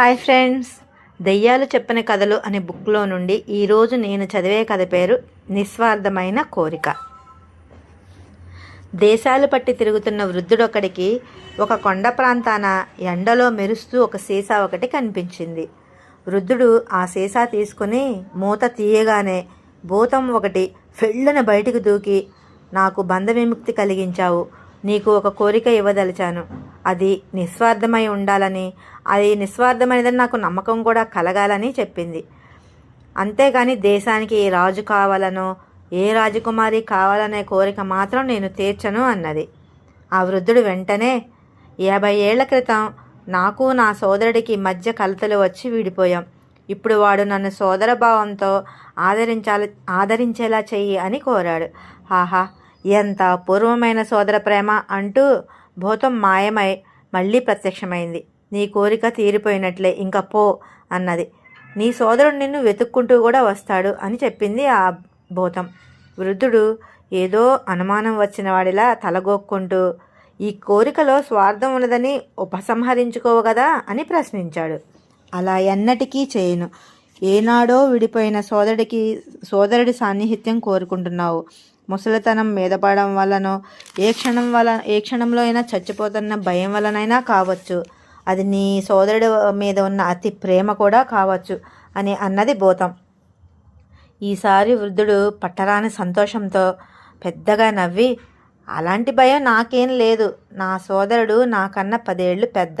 Hi friends. దెయ్యాలు చెప్పిన కథలు అనే బుక్లో నుండి ఈరోజు నేను చదివే కథ పేరు నిస్వార్థమైన కోరిక. దేశాలు పట్టి తిరుగుతున్న వృద్ధుడొకడికి ఒక కొండ ప్రాంతాన ఎండలో మెరుస్తూ ఒక సీసా ఒకటి కనిపించింది. వృద్ధుడు ఆ సీసా తీసుకుని మూత తీయగానే భూతం ఒకటి ఫెళ్ళను బయటికి దూకి నాకు బంధ విముక్తి కలిగించావు. నీకు ఒక కోరిక ఇవ్వదలిచాను. అది నిస్వార్థమై ఉండాలని అది నిస్వార్థమైనదని నాకు నమ్మకం కూడా కలగాలని చెప్పింది. అంతేగాని దేశానికి ఏ రాజు కావాలనో ఏ రాజకుమారి కావాలనే కోరిక మాత్రం నేను తీర్చను అన్నది. ఆ వృద్ధుడు వెంటనే యాభై ఏళ్ళ క్రితం నాకు నా సోదరుడికి మధ్య కలతలు వచ్చి విడిపోయాం. ఇప్పుడు వాడు నన్ను సోదర భావంతో ఆదరించాల ఆదరించేలా చెయ్యి అని కోరాడు. ఆహా! ఎంత అపూర్వమైన సోదర ప్రేమ అంటూ భూతం మాయమై మళ్ళీ ప్రత్యక్షమైంది. నీ కోరిక తీరిపోయినట్లే ఇంకా పో అన్నది. నీ సోదరుడు నిన్ను వెతుక్కుంటూ కూడా వస్తాడు అని చెప్పింది ఆ భూతం. వృద్ధుడు ఏదో అనుమానం వచ్చిన వాడిలా తలగొక్కుంటూ ఈ కోరికలో స్వార్థం ఉన్నదని ఉపసంహరించుకోవగదా అని ప్రశ్నించాడు. అలా ఎన్నటికీ చేయను. ఏనాడో విడిపోయిన సోదరుడికి సోదరుడి సాన్నిహిత్యం కోరుకుంటున్నావు. ముసలితనం మీద పడడం వలనో ఏ క్షణం వల్ల ఏ క్షణంలో అయినా చచ్చిపోతున్న భయం వలనైనా కావచ్చు. అది నీ సోదరుడి మీద ఉన్న అతి ప్రేమ కూడా కావచ్చు అని అన్నది భూతం. ఈసారి వృద్ధుడు పట్టరాని సంతోషంతో పెద్దగా నవ్వి అలాంటి భయం నాకేం లేదు. నా సోదరుడు నాకన్నా పదేళ్ళు పెద్ద.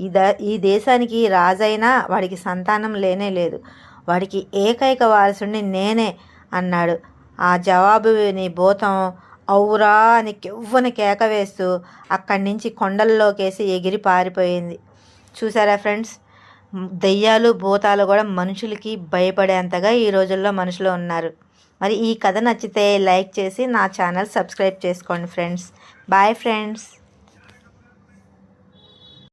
ఈ ద ఈ దేశానికి రాజైనా వాడికి సంతానం లేనే లేదు. వాడికి ఏకైక వారసుడిని నేనే అన్నాడు. ఆ జవాబు విని భూతం ఔరా అని కెవ్వని కేక వేస్తూ అక్కడి నుంచి కొండల్లోకేసి ఎగిరి పారిపోయింది. చూసారా ఫ్రెండ్స్? దెయ్యాలు భూతాలు కూడా మనుషులకి భయపడేంతగా ఈ రోజుల్లో మనుషులు ఉన్నారు. మరి ఈ కథ నచ్చితే లైక్ చేసి నా ఛానల్ సబ్స్క్రైబ్ చేసుకోండి ఫ్రెండ్స్. Bye friends.